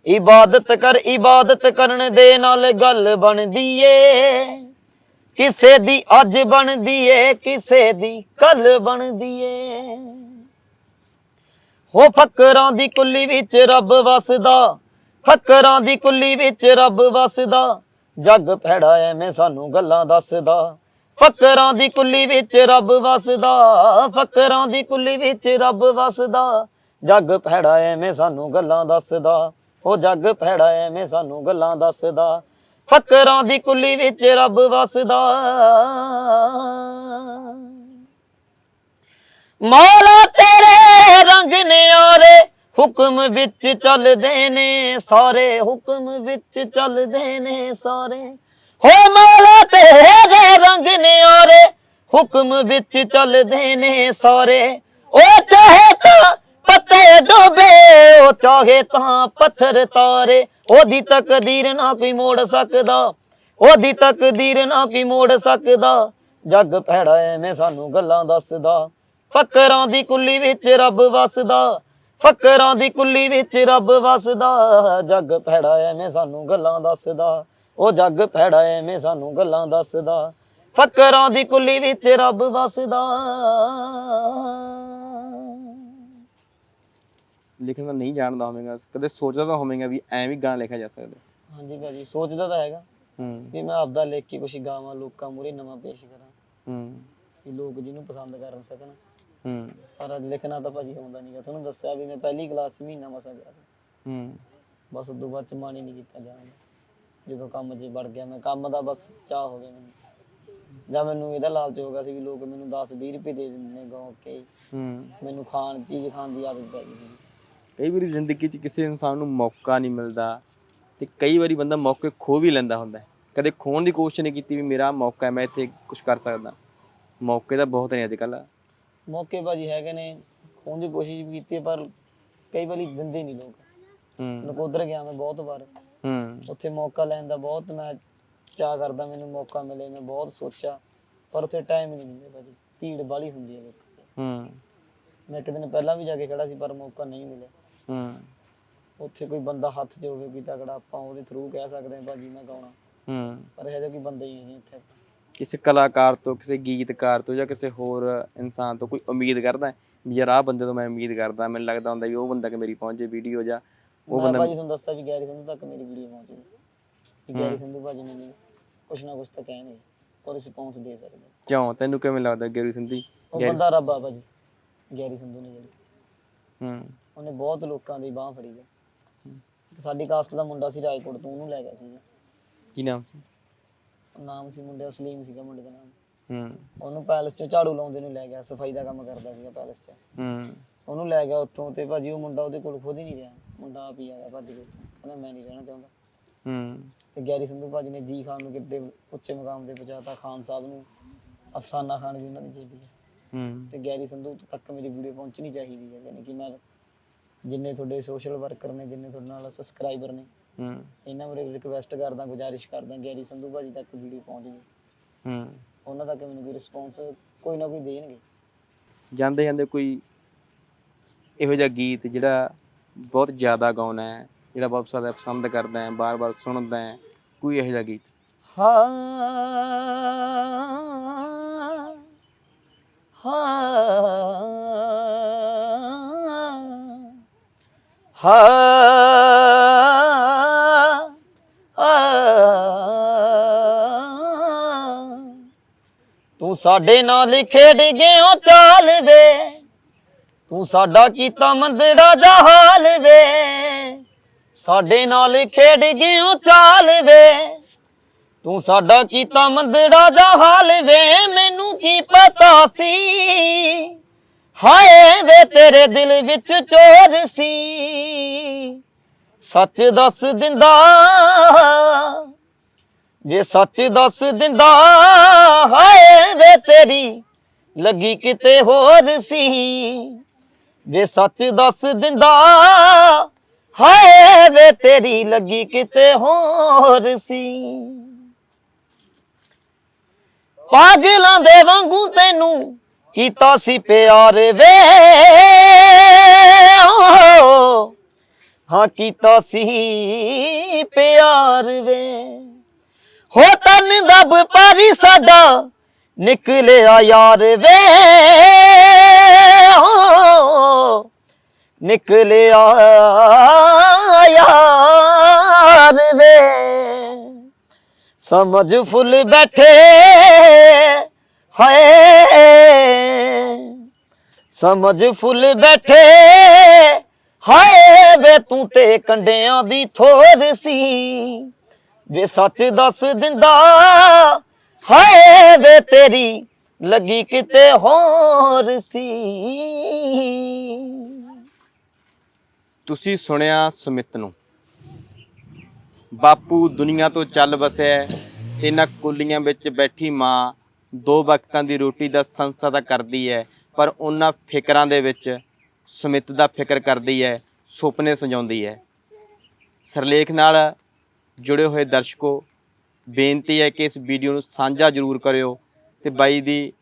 ਇਬਾਦਤ ਕਰ, ਇਬਾਦਤ ਕਰਨ ਦੇ ਨਾਲ ਗੱਲ ਬਣਦੀ ਏ। ਕਿਸੇ ਦੀ ਅੱਜ ਬਣਦੀ ਏ, ਕਿਸੇ ਦੀ ਕੱਲ ਬਣਦੀ ਏ। ਹੋ ਫਕਰਾਂ ਦੀ ਕੁੱਲੀ ਵਿੱਚ ਰੱਬ ਵਸਦਾ, ਫਕਰਾਂ ਦੀ ਕੁੱਲੀ ਵਿੱਚ ਰੱਬ ਵਸਦਾ। ਜੱਗ ਭੈੜਾ ਐਵੇਂ ਸਾਨੂੰ ਗੱਲਾਂ ਦੱਸਦਾ। ਫਕਰਾਂ ਦੀ ਕੁੱਲੀ ਵਿੱਚ ਰੱਬ ਵਸਦਾ, ਫਕਰਾਂ ਦੀ ਕੁੱਲੀ ਵਿੱਚ ਰੱਬ ਵਸਦਾ। ਜੱਗ ਭੈੜਾ ਐਵੇਂ ਸਾਨੂੰ ਗੱਲਾਂ ਦੱਸਦਾ, ਉਹ ਜੱਗ ਭੈੜਾ ਐਵੇਂ ਸਾਨੂੰ ਗੱਲਾਂ ਦੱਸਦਾ। ਫਕਰਾਂ ਦੀ ਕੁੱਲੀ ਵਿੱਚ ਰੱਬ ਵਸਦਾ। ਮੌਲਾ ਤੇਰੇ ਰੰਗ ਨਿਆਰੇ ਹੁਕਮ ਵਿੱਚ ਚੱਲਦੇ ਨੇ ਸਾਰੇ, ਹੁਕਮ ਵਿੱਚ ਚੱਲਦੇ ਨੇ ਸਾਰੇ। ਹੋ ਮੌਲਾ ਤੇਰੇ ਰੰਗ ਨਿਆਰੇ ਹੁਕਮ ਵਿੱਚ ਚੱਲਦੇ ਨੇ ਸਾਰੇ ਉਹ ਚਾਹੇ ਤਾਂ ਪੱਤੇ ਡੋਬੇ ਉਹ ਚਾਹੇ ਤਾਂ ਪੱਥਰ ਤਾਰੇ। ਉਹਦੀ ਤਕਦੀਰ ਨਾ ਕੋਈ ਮੋੜ ਸਕਦਾ, ਉਹਦੀ ਤਕਦੀਰ ਨਾ ਕੋਈ ਮੋੜ ਸਕਦਾ। ਜੱਗ ਭੈੜਾ ਐਵੇਂ ਸਾਨੂੰ ਗੱਲਾਂ ਦੱਸਦਾ। ਫਕਰਾਂ ਦੀ ਕੁੱਲੀ ਵਿੱਚ ਰੱਬ ਵਸਦਾ, ਫਕਰਾਂ ਦੀ ਕੁੱਲੀ ਵਿੱਚ ਰੱਬ ਵਸਦਾ। ਜੱਗ ਭੈੜਾ ਐਵੇਂ ਸਾਨੂੰ ਗੱਲਾਂ ਦੱਸਦਾ। ਉਹ ਜੱਗ ਭੈੜਾ ਐਵੇਂ ਸਾਨੂੰ ਗੱਲਾਂ ਦੱਸਦਾ। ਫਕਰਾਂ ਦੀ ਕੁੱਲੀ ਵਿੱਚ ਰੱਬ ਵਸਦਾ। ਲਿਖਣਾ ਨਹੀਂ ਜਾਣਦਾ ਹੋਵੇਗਾ ਕਦੇ ਸੋਚਦਾ ਤਾਂ ਹੋਵੇਗਾ ਵੀ ਐਂ ਵੀ ਗਾਣਾ ਲਿਖਿਆ ਜਾ ਸਕਦਾ। ਹਾਂਜੀ ਭਾਜੀ ਸੋਚਦਾ ਤਾਂ ਹੈਗਾ ਹੂੰ। ਵੀ ਮੈਂ ਆਪਦਾ ਲਿਖ ਕੇ ਕੁਛ ਗਾਵਾਂ ਲੋਕਾਂ ਮੂਹਰੇ ਨਵਾਂ ਪੇਸ਼ ਕਰਾਂ। ਹੂੰ। ਵੀ ਲੋਕ ਜਿਹਨੂੰ ਪਸੰਦ ਕਰਨ ਸਕਣ। ਹੂੰ। ਪਰ ਲਿਖਣਾ ਤਾਂ ਭਾਜੀ ਆਉਂਦਾ ਨਹੀਂਗਾ ਤੁਹਾਨੂੰ ਦੱਸਿਆ ਵੀ ਮੈਂ ਪਹਿਲੀ ਕਲਾਸ ਚ ਮਹੀਨਾ ਮਸਾ ਗਿਆ ਸੀ। ਹੂੰ। ਬਸ ਉਦੋਂ ਬਾਅਦ ਚ ਮਨ ਹੀ ਨਹੀਂ ਕੀਤਾ ਜਾਣ ਜਦੋਂ ਕੰਮ 'ਚ ਵੜ ਗਿਆ ਮੈਂ ਕੰਮ ਦਾ ਬਸ ਚਾਹ ਹੋ ਗਿਆ ਮੈਨੂੰ। ਜਾਂ ਮੈਨੂੰ ਇਹਦਾ ਲਾਲਚ ਹੋ ਗਿਆ ਸੀ ਵੀ ਲੋਕ ਮੈਨੂੰ 10 20 ਰੁਪਏ ਦੇ ਦਿੰਦੇ ਨੇ ਗਾਉ ਕੇ। ਹੂੰ। ਮੈਨੂੰ ਖਾਣ ਚੀਜ਼ ਖਾਣ ਦੀ ਆਦਤ ਪੈ ਗਈ ਸੀ। ਕਈ ਵਾਰੀ ਜ਼ਿੰਦਗੀ 'ਚ ਕਿਸੇ ਇਨਸਾਨ ਨੂੰ ਮੌਕਾ ਨਹੀਂ ਮਿਲਦਾ ਤੇ ਕਈ ਵਾਰੀ ਬੰਦਾ ਮੌਕੇ ਖੋ ਵੀ ਲੈਂਦਾ ਹੁੰਦਾ। ਕਦੇ ਖੋਣ ਦੀ ਕੋਸ਼ਿਸ਼ ਨਹੀਂ ਕੀਤੀ ਵੀ ਮੇਰਾ ਮੌਕਾ ਹੈ ਮੈਂ ਇੱਥੇ ਕੁਝ ਕਰ ਸਕਦਾ। ਮੌਕੇ ਤਾਂ ਬਹੁਤ ਨੇ ਅੱਜ ਕੱਲ੍ਹ ਮੌਕੇ ਭਾਜੀ ਹੈਗੇ ਨੇ ਖੋਣ ਦੀ ਕੋਸ਼ਿਸ਼ ਵੀ ਕੀਤੀ ਹੈ, ਪਰ ਕਈ ਵਾਰੀ ਦਿੰਦੇ ਨਹੀਂ ਲੋਕ। ਹੂੰ। ਨਕੋਦਰ ਗਿਆ ਮੈਂ ਬਹੁਤ ਵਾਰ। ਹੂੰ। ਉੱਥੇ ਮੌਕਾ ਲੈਣ ਦਾ ਬਹੁਤ ਮੈਂ ਚਾਹ ਕਰਦਾ ਮੈਨੂੰ ਮੌਕਾ ਮਿਲੇ ਮੈਂ ਬਹੁਤ ਸੋਚਿਆ ਪਰ ਉੱਥੇ ਟਾਈਮ ਨਹੀਂ ਦਿੰਦੇ ਭਾਜੀ ਭੀੜ ਬਾਲੀ ਹੁੰਦੀ ਹੈ ਲੋਕਾਂ ਦੀ। ਹੂੰ। ਮੈਂ ਇੱਕ ਦਿਨ ਪਹਿਲਾਂ ਵੀ ਜਾ ਕੇ ਖੜਾ ਸੀ ਪਰ ਮੌਕਾ ਨਹੀਂ ਮਿਲਿਆ। ਹੂੰ। ਉੱਥੇ ਕੋਈ ਬੰਦਾ ਹੱਥ 'ਚ ਹੋਵੇ ਕੋਈ ਆਪਾਂ ਉਹਦੇ ਥਰੂ ਕਹਿ ਸਕਦੇ ਹਾਂ ਭਾਜੀ ਮੈਂ ਗਾਉਣਾ। ਹੂੰ। ਪਰ ਇਹੋ ਜਿਹਾ ਕੋਈ ਬੰਦਾ ਹੀ ਨਹੀਂ ਉੱਥੇ ਕਿਸੇ ਕਲਾਕਾਰ ਤੋਂ ਕਿਸੇ ਗੀਤਕਾਰ ਤੋਂ ਜਾਂ ਕਿਸੇ ਹੋਰ ਇਨਸਾਨ ਤੋਂ ਕੋਈ ਉਮੀਦ ਕਰਦਾ ਹੈ ਵੀ ਯਾਰ ਆਹ ਬੰਦੇ ਤੋਂ ਮੈਂ ਉਮੀਦ ਕਰਦਾ ਮੈਨੂੰ ਲੱਗਦਾ ਹੁੰਦਾ ਵੀ ਉਹ ਬੰਦਾ ਕਿ ਮੇਰੀ ਪਹੁੰਚੇ ਵੀਡੀਓ ਜਾਂ ਉਹ ਬੰਦਾ ਭਾਜੀ ਤੁਹਾਨੂੰ ਦੱਸਿਆ ਵੀ ਗੈਰੀ ਸੰਧੂ ਤੱਕ ਮੇਰੀ ਵੀਡੀਓ ਪਹੁੰਚੀ ਕਿ ਗੈਰੀ ਸੰਧੂ ਭਾਜੀ ਮੈਨੂੰ ਕੁਛ ਨਾ ਕੁਛ ਤਾਂ ਕਹਿਣਗੇ ਔਰ ਰਿਸਪੌਂਸ ਦੇ ਸਕਦੇ ਕਿਉਂ? ਤੈਨੂੰ ਕਿਵੇਂ ਲੱਗਦਾ ਗੈਰੀ ਸੰਧੀ? ਉਹ ਬੰਦਾ ਰੱਬ ਆ ਭਾਜੀ ਗੈਰੀ ਸੰਧੂ ਨੇ ਜਿਹੜੀ। ਹੂੰ। ਉਹਨੇ ਬਹੁਤ ਲੋਕਾਂ ਦੀ ਬਾਹ ਫੜੀ ਹੈ। ਸਾਡੀ ਕਾਸਟ ਦਾ ਮੁੰਡਾ ਸੀ ਰਾਏਕੋਟ ਤੋਂ ਉਹਨੂੰ ਲੈ ਗਿਆ ਸੀ ਕੀ ਨਾਮ ਸੀ? ਨਾਮ ਸੀ ਮੁੰਡੇ ਦਾ ਸਲੀਮ ਸੀਗਾ ਮੁੰਡੇ ਦਾ ਨਾਮ। ਹੂੰ। ਉਹਨੂੰ ਪੈਲਸ 'ਚ ਝਾੜੂ ਲਾਉਂਦੇ ਨੂੰ ਲੈ ਗਿਆ ਸਫ਼ਾਈ ਦਾ ਕੰਮ ਕਰਦਾ ਸੀਗਾ ਪੈਲਸ 'ਚ। ਹੂੰ। ਉਹਨੂੰ ਲੈ ਗਿਆ ਉੱਥੋਂ ਤੇ ਭਾਜੀ ਉਹ ਮੁੰਡਾ ਉਹਦੇ ਕੋਲ ਖੁਦ ਹੀ ਨਹੀਂ ਰਿਹਾ। ਮੁੰਡਾ ਆਪ ਹੀ ਆ ਗਿਆ ਭੱਜ ਕੇ ਉੱਥੋਂ। ਕਹਿੰਦਾ ਮੈਂ ਨਹੀਂ ਰਹਿਣਾ ਚਾਹੁੰਦਾ। ਹੂੰ। ਤੇ ਗੈਰੀ ਸੰਧੂ ਭਾਜੀ ਨੇ ਜੀ ਖਾਨ ਨੂੰ ਕਿੱਡੇ ਉੱਚੇ ਮੁਕਾਮ ਤੇ ਪਹੁੰਚਾਤਾ ਖਾਨ ਸਾਹਿਬ ਨੂੰ ਅਫਸਾਨਾ ਖਾਨ ਵੀ ਉਹਨਾਂ ਦੀ ਜੇਬੀ ਹੈ ਹੂੰ। ਤੇ ਗੈਰੀ ਸੰਧੂ ਤੱਕ ਮੇਰੀ ਵੀਡੀਓ ਪਹੁੰਚਣੀ ਚਾਹੀਦੀ ਹੈ ਯਾਨੀ ਕਿ ਮੈਂ ਜਿੰਨੇ ਤੁਹਾਡੇ ਸੋਸ਼ਲ ਵਰਕਰ ਨੇ ਜਿੰਨੇ ਤੁਹਾਡੇ ਨਾਲ ਸਬਸਕ੍ਰਾਈਬਰ ਨੇ ਹੂੰ। ਇਹਨਾਂ ਨੂੰ ਰਿਕਵੈਸਟ ਕਰਦਾ ਗੁਜ਼ਾਰਿਸ਼ ਕਰਦਾ ਗੈਰੀ ਸੰਧੂ ਭਾਜੀ ਤੱਕ ਵੀਡੀਓ ਪਹੁੰਚ ਜੇ। ਹੂੰ। ਉਹਨਾਂ ਤੱਕ ਮੈਨੂੰ ਕੋਈ ਰਿਸਪੌਂਸ ਕੋਈ ਨਾ ਕੋਈ ਦੇਣਗੇ। ਜਾਂਦੇ ਜਾਂਦੇ ਕੋਈ ਇਹੋ ਜਿਹਾ ਗੀਤ ਜਿਹੜਾ ਬਹੁਤ ਜ਼ਿਆਦਾ ਗਾਉਣਾ ਹੈ, ਜਿਹੜਾ ਬਹੁਤ ਜ਼ਿਆਦਾ ਪਸੰਦ ਕਰਦਾ ਹੈ, ਬਾਰ-ਬਾਰ ਸੁਣਦਾ ਹੈ, ਕੋਈ ਇਹੋ ਜਿਹਾ ਗੀਤ? ਹਾਂ ਹਾਂ ਹਾਂ। ਤੂੰ ਸਾਡੇ ਨਾਲ ਖੇਡ ਗਿਓ ਚਾਲ ਵੇ। ਤੂੰ ਸਾਡਾ ਕੀਤਾ ਮੰਦੜਾ ਹਾਲ ਵੇ। ਸਾਡੇ ਨਾਲ ਖੇਡ ਗਿਓ ਚਾਲ ਵੇ। ਤੂੰ ਸਾਡਾ ਕੀਤਾ ਮੰਦੜਾ ਜਹਾਲ ਵੇ, ਮੈਨੂੰ ਕੀ ਪਤਾ ਸੀ? ਹਾਏ ਵੇ ਤੇਰੇ ਦਿਲ ਵਿੱਚ ਚੋਰ ਸੀ। ਸੱਚ ਦੱਸ ਦਿੰਦਾ ਵੇ ਸੱਚ ਦੱਸ ਦਿੰਦਾ, ਹਾਏ ਵੇ ਤੇਰੀ ਲੱਗੀ ਕਿਤੇ ਹੋਰ ਸੀ। ਵੇ ਸੱਚ ਦੱਸ ਦਿੰਦਾ, ਹਾਏ ਵੇ ਤੇਰੀ ਲੱਗੀ ਕਿਤੇ ਹੋਰ ਸੀ। ਪਾਗਲਾਂ ਦੇ ਵਾਂਗੂ ਤੈਨੂੰ ਕੀਤਾ ਸੀ ਪਿਆਰ ਵੇ। ਹਾਂ, ਕੀਤਾ ਸੀ ਪਿਆਰ ਵੇ। ਹੋ ਤਨ ਦਬ ਪਾਰੀ ਸਾਡਾ ਨਿਕਲਿਆ ਯਾਰ ਵੇ। ਨਿਕਲਿਆ ਯਾਰ ਵੇ। ਸਮਝ ਫੁੱਲ ਬੈਠੇ ਹਾਏ। ਸਮਝ ਫੁੱਲ ਬੈਠੇ ਹਾਏ ਵੇ, ਤੂੰ ਤੇ ਕੰਡਿਆਂ ਦੀ ਥੋਰ ਸੀ। ਵੇ, ਸੱਚ ਦੱਸ ਦਿੰਦਾ ਹਾਏ ਵੇ, ਤੇਰੀ ਲੱਗੀ ਕਿਤੇ ਹੋਰ ਸੀ। ਤੁਸੀਂ ਸੁਣਿਆ ਸੁਮਿਤ ਨੂੰ। ਬਾਪੂ ਦੁਨੀਆ ਤੋਂ ਚੱਲ ਵਸਿਆ ਇਹਨਾਂ ਕੁੱਲੀਆਂ ਵਿੱਚ ਬੈਠੀ ਮਾਂ ਦੋ ਵਕਤਾਂ ਦੀ ਰੋਟੀ ਦਾ ਸੰਸਾ ਤਾਂ ਕਰਦੀ ਹੈ, ਪਰ ਉਹਨਾਂ ਫਿਕਰਾਂ ਦੇ ਵਿੱਚ ਸੁਮਿਤ ਦਾ ਫਿਕਰ ਕਰਦੀ ਹੈ, ਸੁਪਨੇ ਸਜਾਉਂਦੀ ਹੈ। ਸਰਲੇਖ ਨਾਲ ਜੁੜੇ ਹੋਏ ਦਰਸ਼ਕੋ, ਬੇਨਤੀ ਹੈ ਕਿ ਇਸ ਵੀਡੀਓ ਨੂੰ ਸਾਂਝਾ ਜ਼ਰੂਰ ਕਰਿਓ ਤੇ ਬਾਈ ਦੀ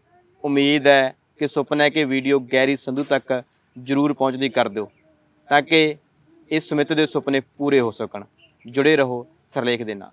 ਉਮੀਦ ਹੈ ਕਿ ਸੁਪਨਾ ਹੈ ਕਿ ਵੀਡੀਓ ਗੈਰੀ ਸੰਧੂ ਤੱਕ ਜ਼ਰੂਰ ਪਹੁੰਚਦੀ ਕਰ ਦਿਓ। ਤਾਂ ਕਿ ਇਸ ਸੁਮਿਤ ਦੇ ਸੁਪਨੇ ਪੂਰੇ ਹੋ ਸਕਣ। ਜੁੜੇ ਰਹੋ ਸਰਲੇਖ ਦੇ ਨਾਲ।